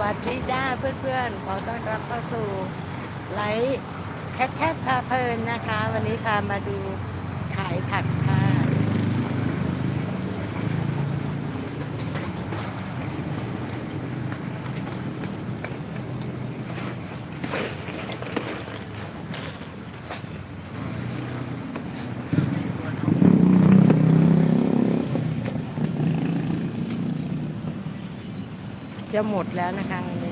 วัสดีจ้าเพื่อนๆ ขอต้อนรับเข้าสู่ไลฟ์แคทแคทพาเพลินนะคะ วันนี้พามาดูขายผักค่ะ จะหมดแล้วนะคะวันนี้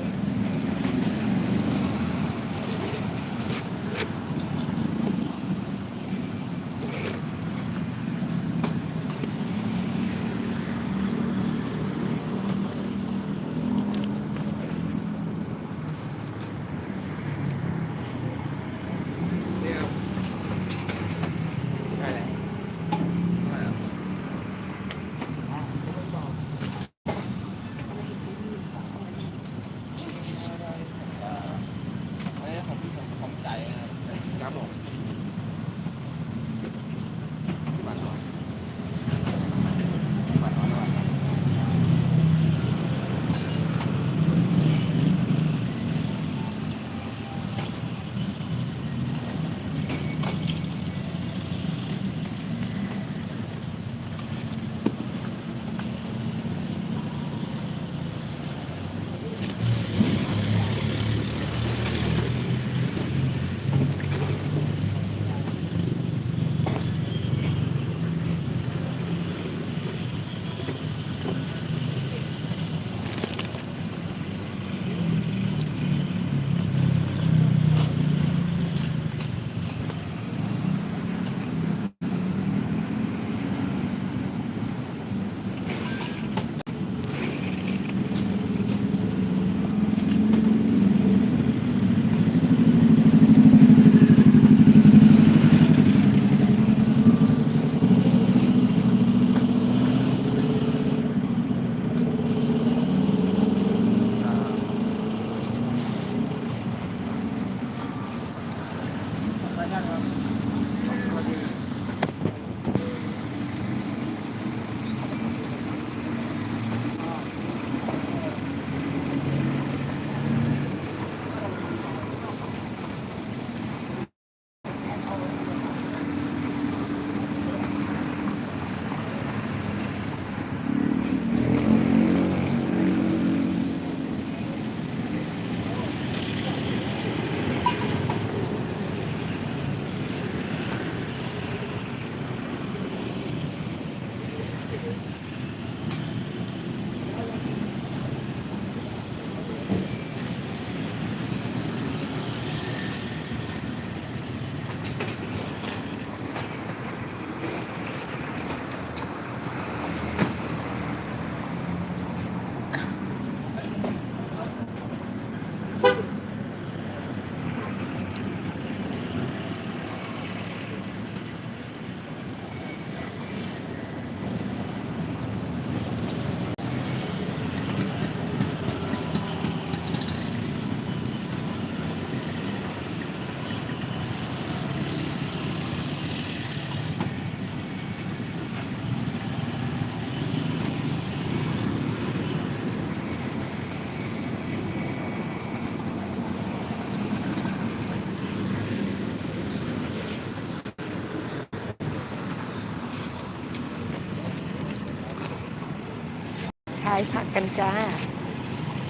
ายผักกันจ้า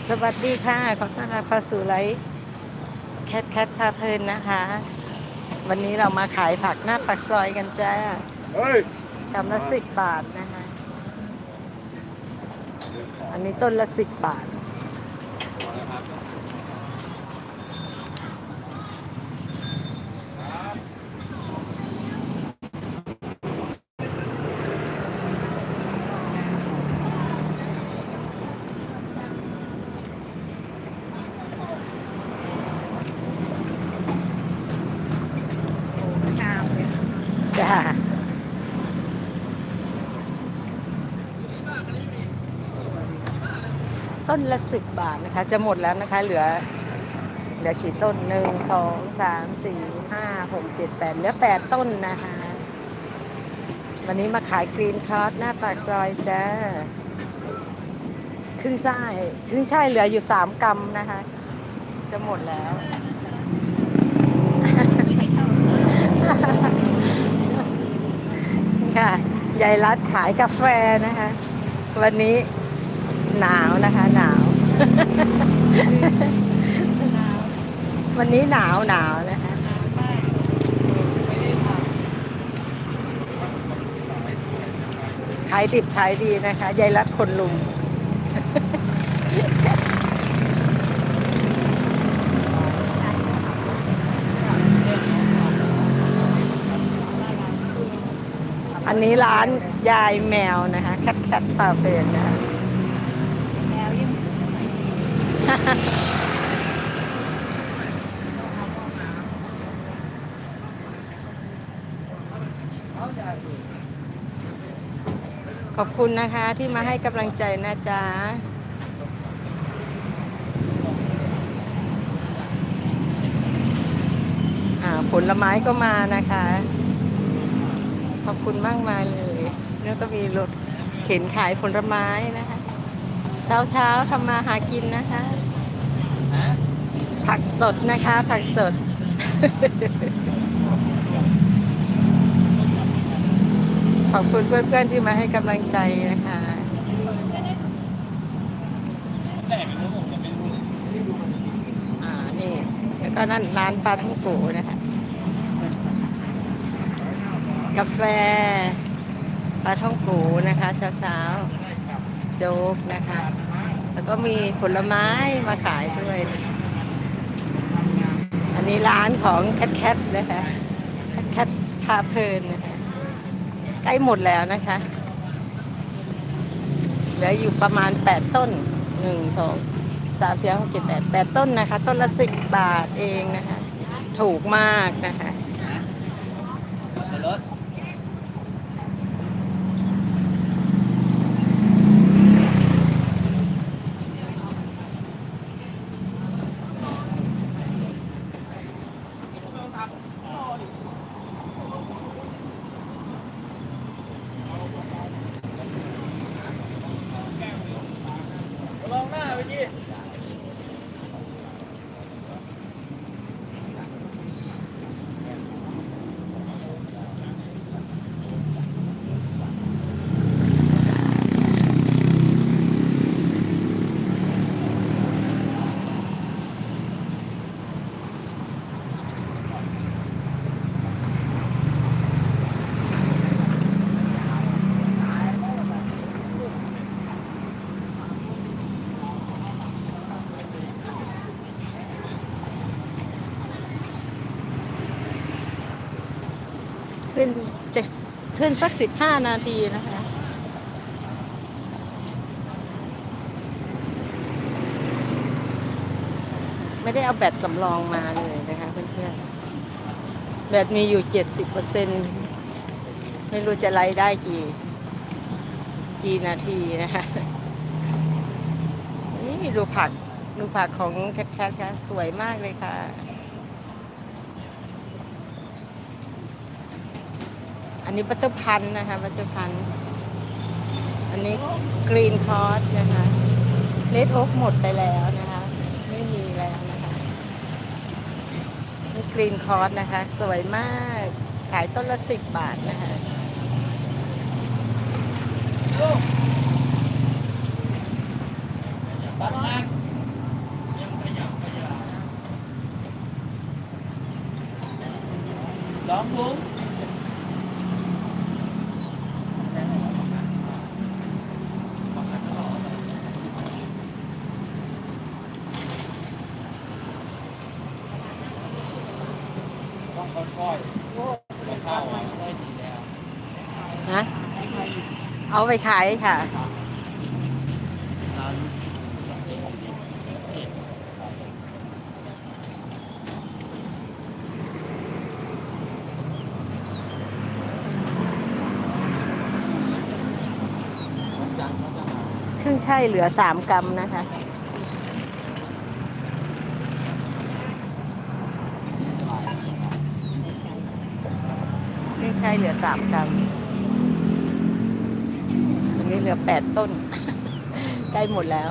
สวัสดีค่ะ ขอต้อนรับเข้าสู่ไลฟ์แคทแคทพาเพลินนะคะ วันนี้เรามาขายผักหน้าปากซอยกันจ้าเฮ้ยกำละสิบบาทนะคะ อันนี้ต้นละสิบบาท ต้นละสิบบาทนะคะ จะหมดแล้วนะคะ เหลือ เหลือกี่ต้นหนึ่งสองสามสี่ห้าหกเจ็ดแปดเหลือแปดต้นนะคะ วันนี้มาขายกรีนคอร์สหน้าปากซอยจ้าครึ่งไส้ครึ่งไส้เหลืออยู่สามกรัมนะคะ จะหมดแล้วค่ะยายรัดขายกาแฟนะคะ วันนี้ หนาวนะคะหนาว วันนี้หนาวหนาวนะคะ ขายดิบขายดีนะคะยายรัดคนลุมอันนี้ร้านยายแมวนะคะ แคทแคทคาเฟ่นะคะ แมวยัง ขอบคุณนะคะที่มาให้กำลังใจนะจ๊ะอ่าผลไม้ก็มานะคะ ขอบคุณมากมายเลยแล้วก็มีรถเข็นขายผลไม้นะคะ เช้าเช้าทำมาหากินนะคะ ผักสดนะคะ ผักสด ขอบคุณเพื่อนๆที่มาให้กำลังใจนะคะอ่านี่แล้วก็นั่นร้านปลาท่องโกนะคะกาแฟปลาท่องโกนะคะ เช้าๆโจ๊กนะคะ แล้วก็มีผลไม้มาขายด้วย อันนี้ร้านของแคทแคทนะคะแคทแคทพาเพลินนะคะใกล้หมดแล้วนะคะ เหลืออยู่ประมาณ 8 ต้น 1 2 3 4 6 7 8 8 ต้นนะคะ ต้นละ 10 บาทเองนะคะ ถูกมากนะคะ ขึ้นจะ ขึ้นสัก15นาทีนะคะไม่ได้เอาแบตสำรองมาเลยนะคะเพื่อนๆ แบตมีอยู่70เปอร์เซ็นไม่รู้จะไล่ได้กี่ กี่นาทีนะคะ นี่ดูผัก ดูผักของแคทแคทค่ะสวยมากเลยค่ะ นนี้บัตเตอร์พันธ์นะคะบัตเตอร์พันธ์อันนี้กรีนคอร์สนะคะเลดโอ๊กหมดไปแล้วนะคะ ไม่มีแล้วนะคะนี่กรีนคอร์สนะคะ สวยมากขายต้นละสิบบาทนะคะล้อ ค่อยๆไม่เข้าได้ดีแล้วฮะเอาไปขายค่ะ ร้านครึ่งใช่เหลือสามกรัมนะคะ ครึ่ง ใช่เหลือสามกรัมตรงนี้เหลือแปดต้น ใกล้หมดแล้ว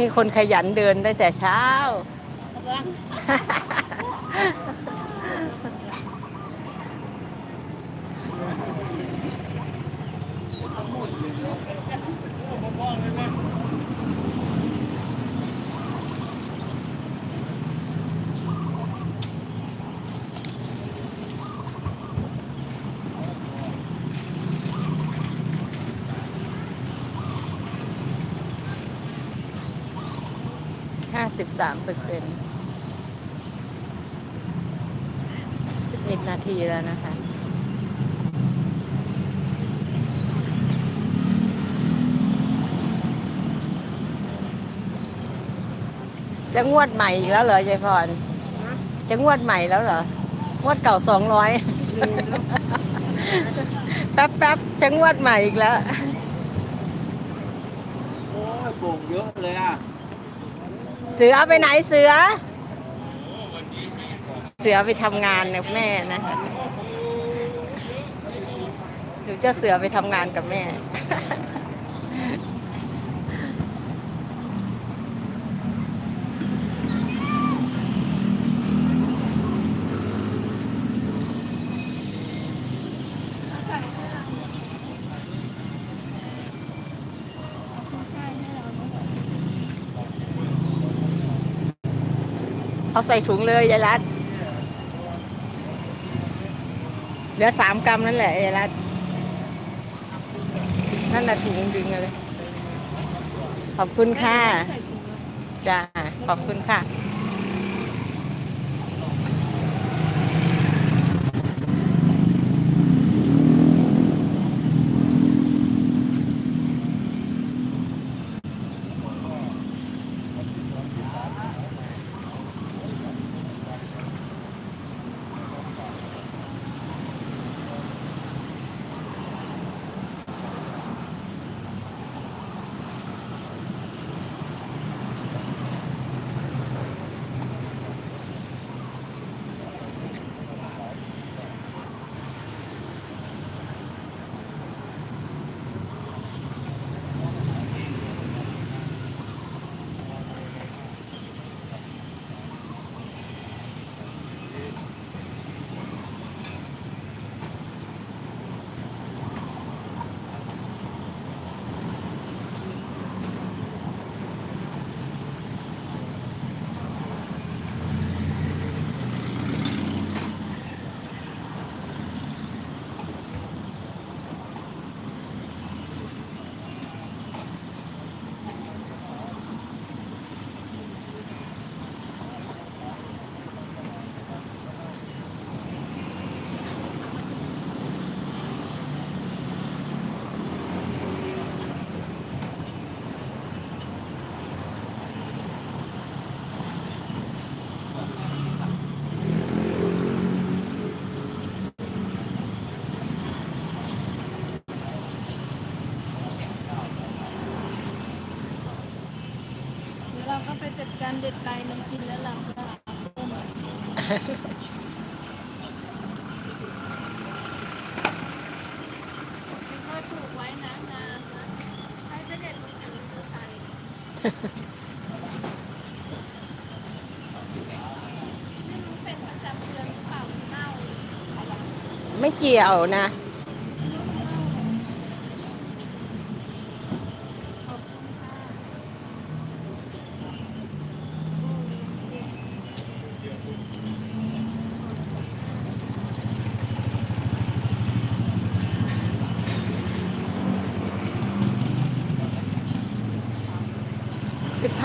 มีคนขยันเดินได้แต่เช้า ห้า สามเปอร์เซ็นต์สิบเอ็ดนาทีแล้วนะคะจะงวดใหม่อีกแล้วเหรอยายพร จะงวดใหม่แล้วเหรอ งวดเก่าสองร้อย แป๊บแป๊บจะงวดใหม่อีกแล้ว โอ้ยโป่งเยอะเลยอะ เสือไปไหนเสือ เสือไปทำงานกับแม่นะคะหนูเจ้าเสือไปทำงานกับแม่ เอาใส่ถุงเลยยายรัดเหลือสามกรัมนั่นแหละยายรัดนั่นน่ะถุงดึงเลย ขอบคุณค่ะจ้าขอบคุณค่ะ ดการเด็ดใบมันกินแล้วเราก็ต้มค่อยๆปลูกไว้นะนานนะให้ไปเด็ดมันกินตัวไทยไม่รู้เป็นประจำเดือนหรือเปล่าเน่า ไม่เกี่ยวนะ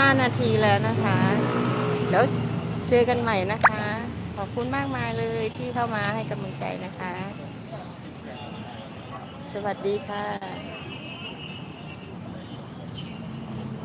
สิบห้านาทีแล้วนะคะ เดี๋ยวเจอกันใหม่นะคะ ขอบคุณมากมายเลยที่เข้ามาให้กำลังใจนะคะ สวัสดีค่ะ